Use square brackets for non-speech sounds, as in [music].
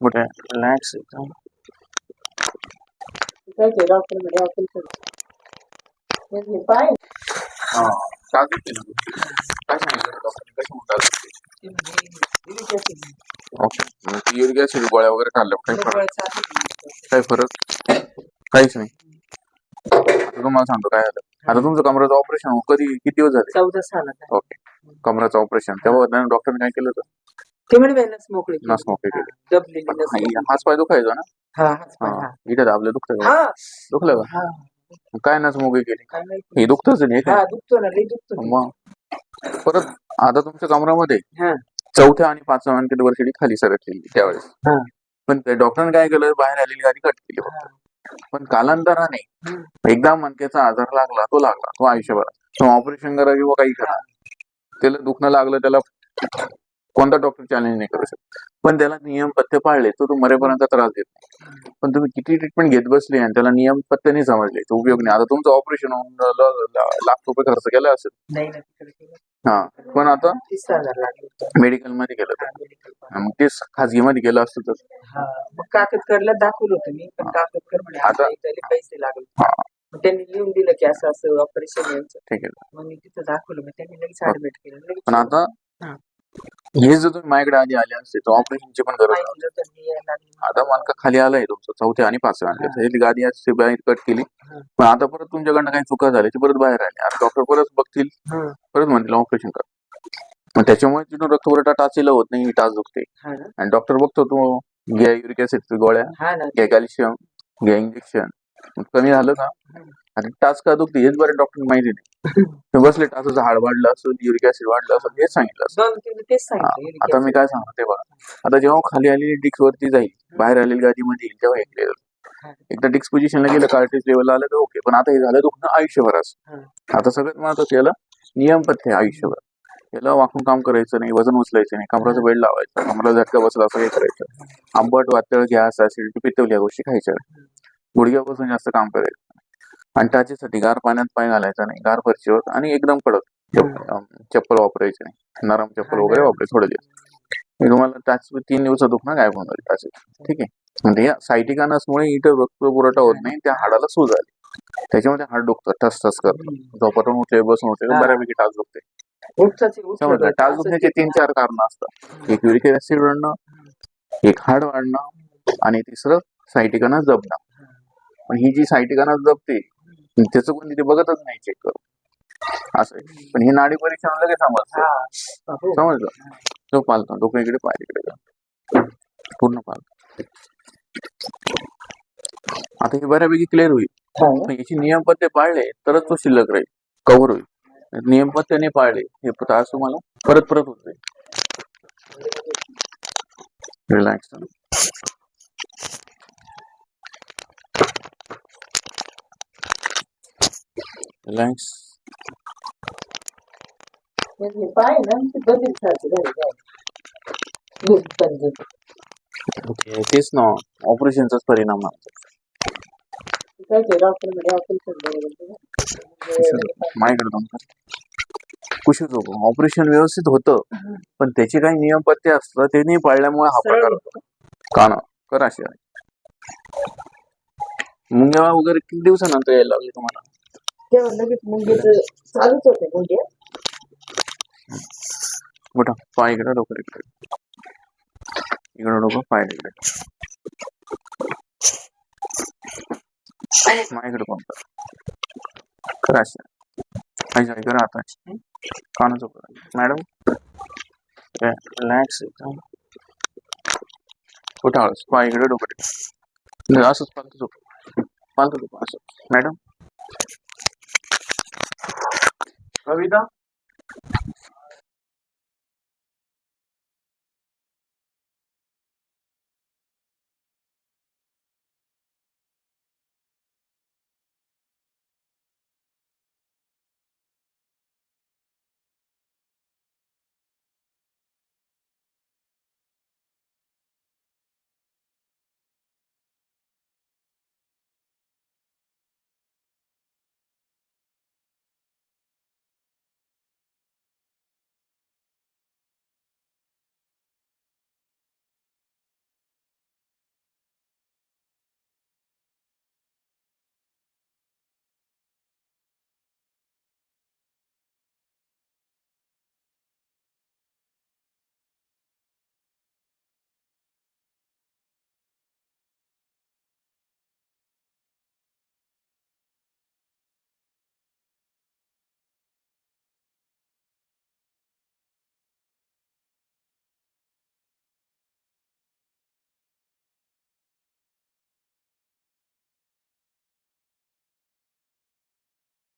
कुठे रिलॅक्स एकदम. हा ओके युरिक ऍसिड गोळ्या वगैरे खाल्ल्या. काय फरक? काय फरक? काहीच नाही. आता तुम्हाला सांगतो काय झालं. आता तुमचं कमराचं ऑपरेशन कधी किती दिवस झाले? चौदा ओके कमराचं ऑपरेशन तेव्हा डॉक्टरने काय केलं होतं? ते म्हणे बाई नस मोकळी केली. नस मोकळी केली. हा, दबलेली नस हा, मोकळी. हाच पाय दुखायचा ना हा हाच पाय, हा हा. इथे दाबलं दुखतं? हा दुखलं का हा काय नस मोकळी केली काय माहिती हे दुखतच नाही हा का दुखतो ना लई दुखतो ते. मग परत आता तुमच्या कमरामध्ये हा चौथ्या आणि पाचव्या मानकेट वर्षी खाली सरकलेली त्यावेळेस हा पण ते डॉक्टरने काय केलं बाहेर आलेली गाडी कट केली हा. पण कालांतराने हम्म. एकदा मणक्याचा आजार लागला तो लागला तो आयुष्यभर तो ऑपरेशन करा किंवा काही करा त्याला दुखणं लागलं त्याला कोणता डॉक्टर चॅलेंज नाही करू शकत. पण त्याला नियम पथ्य पाळले तर तो मरेपर्यंत त्रास देत नाही. पण तुम्ही किती ट्रीटमेंट घेत बसले आणि त्याला नियम पथ्य नाही समजले तर उपयोग नाही. आता तुमचं ऑपरेशन होऊन लाख रुपये खर्च केला असेल. हा पण आता मेडिकलमध्ये केलं हा, तर. medical ला. मग तेच खाजगी मध्ये केलं असतं तर. हा काकतकरला दाखवलं होतं मी पण आता- पैसे लागले. त्यांनी लिहून दिलं की असं असं ऑपरेशन ठीक आहे. मग मी तिथं दाखवलं मग त्यांनी लगेच ऍडमिट केलं. पण आता हा. हे जर तुम्ही माझ्याकडे आधी आले असते तर ऑपरेशनची पण गरज नव्हती. आता मानका खाली आलाय तुमचं चौथ्या आणि पाचव्या हा. अंकाचं. ही गादी असते बाहेर कट केली हा. पण आता परत तुमच्याकडनं काही चुका झाली ती परत बाहेर आली आता डॉक्टर परत बघतील हा परत म्हणतील ऑपरेशन कर मग त्याच्यामुळे तिथून रक्तपुरवठा टाचीला होत नाही ही टाच दुखते हा ना आणि डॉक्टर बघतो तू घ्या युरिक ऍसिडची गोळ्या हा ना घ्या कॅल्शियम घ्या इंजेक्शन कमी झालं का आणि टाच का दुखते हेच बरे डॉक्टर माहिती नाही. [laughs] बसले टाचाचं हाड वाढलं असेल युरिक ऍसिड वाढलं असेल हेच सांगितलं हा, आता मी काय सांगतो ते बघा. आता जेव्हा खाली आलेली डिक्स वरती जाईल बाहेर आलेली गादीमध्ये येईल तेव्हा एक. एकदा डिक्स पोझिशनला गेलं कार्टेज लेवल आलं तर ओके पण आता हे झालं दुखणं आयुष्यभराचं हा. आता सगळ्यात महत्वाचं याला नियमपथ्य आहे आयुष्यभर. याला वाकून काम करायचं नाही वजन उचलायचं नाही कमराचं बेड लावायचं कमरा झटका बसला असं हे करायचं. आंबट वातळ गॅस ऍसिडिटी पित्तवली या गोष्टी खायच्या. गुडघ्यापासून जास्त काम करायचं. आणि टाचेसाठी गार पाण्यात पाय घालायचा नाही. गार फरशीवर आणि एकदम कडक. चप्पल वापरायची नाही. नरम चप्पल वगैरे. वापरायचे थोडे दिवस. मी तुम्हाला टाच तीन दिवसात दुखणं गायब होणार टाचे ठीक आहे. म्हणजे या सायटिका नसमुळे इथं रक्त पुरवठा होत नाही. त्या हाडाला सूज आली. त्याच्यामध्ये हाड दुखतं ठस ठस करतं झोपातून उठले बसून उठले. बऱ्यापैकी टाच दुखते. समजलं? टाच दुखण्याचे तीन चार कारण असतात. एक युरिक ऍसिड वाढणं एक हाड वाढणं आणि तिसरं सायटिकाना जपणं. पण ही जी सायटिकाना जपते त्याचं कोणी ते बघतच नाही चेक करून. असं. पण हे नाडी परीक्षण लगेच समजतं हा. समजलं? तो पालतो. डोकं इकडे पाय इकडे. पूर्ण पालतो. आता हे बऱ्यापैकी क्लिअर होईल. हा. याची नियमपत्ते पाळले तरच तो शिल्लक राहील. कव्हर होईल. नियमपत्ते नाही पाळले. हे त्रास तुम्हाला परत परत होत रिलॅक्स देते. ओके तेच ना ऑपरेशनचाच परिणाम माझ्याकडे दोन कुशल ऑपरेशन व्यवस्थित होतं पण त्याचे काही नियम पत्ते असतात ते नाही पाळल्यामुळे हा प्रकार होतो. का ना? करा शिवाय. मुंग्या वगैरे किती दिवसानंतर यायला लागले तुम्हाला? तेव्हा लगेच मुंगीच चालूच होते पाय इकडे डोकं इकडे इकडे डोकं पाय इकडे माझ्याकडे कोणतं करा शिवाय ऐका ऐका आता कानाचं करा मॅडम? रिलॅक्स एकदम कुठं आळस पाय इकडे डोकं असंच पालतं झोप. पालतं झोप असं. मॅडम? कविता?